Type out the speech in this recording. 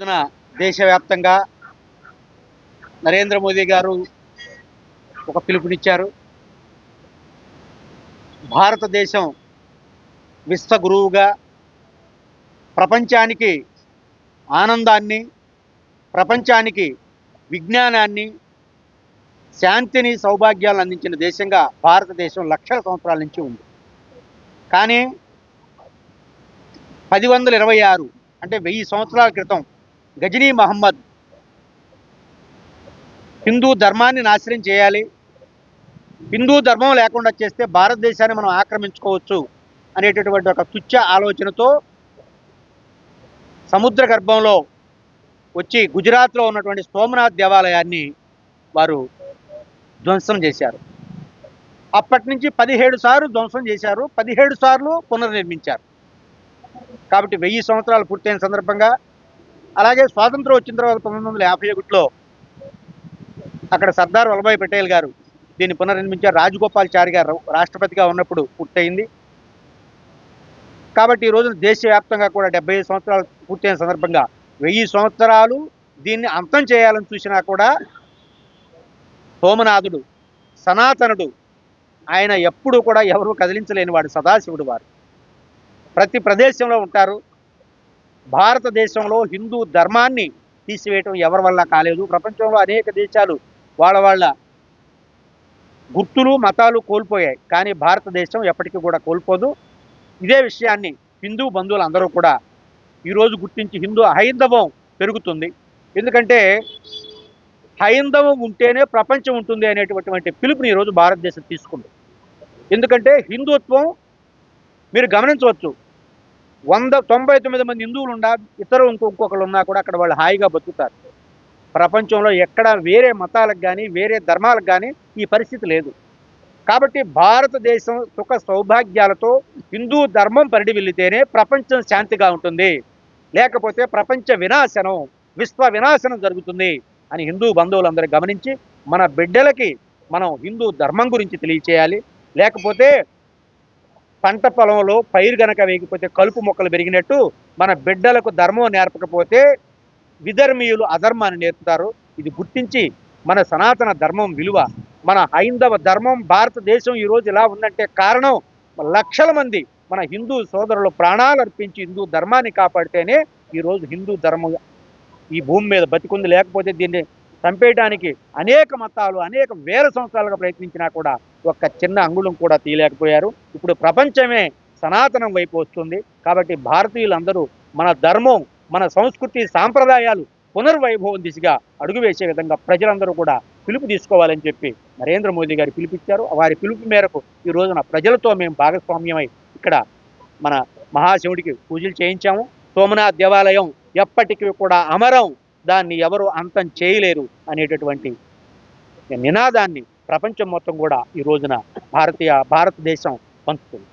రోజున దేశవ్యాప్తంగా నరేంద్ర మోదీ గారు ఒక పిలుపునిచ్చారు. భారతదేశం విశ్వగురువుగా ప్రపంచానికి ఆనందాన్ని ప్రపంచానికి విజ్ఞానాన్ని శాంతిని సౌభాగ్యాలను అందించిన దేశంగా భారతదేశం లక్షల సంవత్సరాల నుంచి ఉంది. కానీ పది వందల ఇరవై ఆరు అంటే వెయ్యి సంవత్సరాల క్రితం గజనీ మహమ్మద్. హిందూ ధర్మాన్ని నాశనం చేయాలి. హిందూ ధర్మం లేకుండా చేస్తే భారతదేశాన్ని మనం ఆక్రమించుకోవచ్చు అనేటటువంటి ఒక తుచ్చ ఆలోచనతో సముద్ర గర్భంలో వచ్చి గుజరాత్లో ఉన్నటువంటి సోమనాథ్ దేవాలయాన్ని వారు ధ్వంసం చేశారు. అప్పటి నుంచి పదిహేడు సార్లు ధ్వంసం చేశారు. పదిహేడు సార్లు పునర్నిర్మించారు. కాబట్టి వెయ్యి సంవత్సరాలు పూర్తయిన సందర్భంగా అలాగే స్వాతంత్రం వచ్చిన తర్వాత పంతొమ్మిది వందల యాభై ఒకటిలో అక్కడ సర్దార్ వల్లభాయ్ పటేల్ గారు దీన్ని పునర్నిర్మించారు. రాజగోపాల్చారి గారు రాష్ట్రపతిగా ఉన్నప్పుడు పూర్తయింది. కాబట్టి ఈ రోజున దేశవ్యాప్తంగా కూడా డెబ్బై ఐదు సంవత్సరాలు పూర్తయిన సందర్భంగా వెయ్యి సంవత్సరాలు దీన్ని అంతం చేయాలని చూసినా కూడా సోమనాథుడు సనాతనుడు ఆయన ఎప్పుడూ కూడా ఎవరు కదిలించలేని వాడు సదాశివుడు వారు. ప్రతి ప్రదేశంలో ఉంటారు. భారతదేశంలో హిందూ ధర్మాన్ని తీసివేయటం ఎవరి వల్ల కాలేదు. ప్రపంచంలో అనేక దేశాలు వాళ్ళ వాళ్ళ గుర్తులు మతాలు కోల్పోయాయి. కానీ భారతదేశం ఎప్పటికీ కూడా కోల్పోదు. ఇదే విషయాన్ని హిందూ బంధువులు అందరూ కూడా ఈరోజు గుర్తించి హిందూ హైందవం పెరుగుతుంది. ఎందుకంటే హైందవం ఉంటేనే ప్రపంచం ఉంటుంది అనేటటువంటి పిలుపుని ఈరోజు భారతదేశం తీసుకుంది. ఎందుకంటే హిందుత్వం మీరు గమనించవచ్చు వంద తొంభై తొమ్మిది మంది హిందువులు ఉండా ఇతరు ఇంకో ఇంకొకరు ఉన్నా కూడా అక్కడ వాళ్ళు హాయిగా బతుకుతారు. ప్రపంచంలో ఎక్కడ వేరే మతాలకు కానీ వేరే ధర్మాలకు కానీ ఈ పరిస్థితి లేదు. కాబట్టి భారతదేశం సుఖ సౌభాగ్యాలతో హిందూ ధర్మం పరిడి వెళ్ళితేనే ప్రపంచం శాంతిగా ఉంటుంది. లేకపోతే ప్రపంచ వినాశనం విశ్వ వినాశనం జరుగుతుంది అని హిందూ బంధువులందరూ గమనించి మన బిడ్డలకి మనం హిందూ ధర్మం గురించి తెలియచేయాలి. లేకపోతే పంట పొలంలో పైరు గనక వేయకపోతే కలుపు మొక్కలు పెరిగినట్టు మన బిడ్డలకు ధర్మం నేర్పకపోతే విధర్మీయులు అధర్మాన్ని నేర్పుతారు. ఇది గుర్తించి మన సనాతన ధర్మం విలువ. మన హైందవ ధర్మం భారతదేశం ఈరోజు ఇలా ఉందంటే కారణం లక్షల మంది మన హిందూ సోదరులు ప్రాణాలు అర్పించి హిందూ ధర్మాన్ని కాపాడితేనే ఈరోజు హిందూ ధర్మం ఈ భూమి మీద బతికుంది. లేకపోతే దీన్ని చంపేయడానికి అనేక మతాలు అనేక వేల సంవత్సరాలుగా ప్రయత్నించినా కూడా ఒక్క చిన్న అంగుళం కూడా తీయలేకపోయారు. ఇప్పుడు ప్రపంచమే సనాతనం వైపు వస్తుంది. కాబట్టి భారతీయులందరూ మన ధర్మం మన సంస్కృతి సాంప్రదాయాలు పునర్వైభవం దిశగా అడుగు వేసే విధంగా ప్రజలందరూ కూడా పిలుపు తీసుకోవాలని చెప్పి నరేంద్ర మోదీ గారు పిలుపిచ్చారు. వారి పిలుపు మేరకు ఈ రోజున ప్రజలతో మేము భాగస్వామ్యమై ఇక్కడ మన మహాశివుడికి పూజలు చేయించాము. సోమనాథ్ దేవాలయం ఎప్పటికీ కూడా అమరం దాన్ని ఎవరు అంతం చేయలేరు అనేటటువంటి నినాదాన్ని ప్రపంచం మొత్తం కూడా ఈ రోజున భారతీయ భారతదేశం పంచుతుంది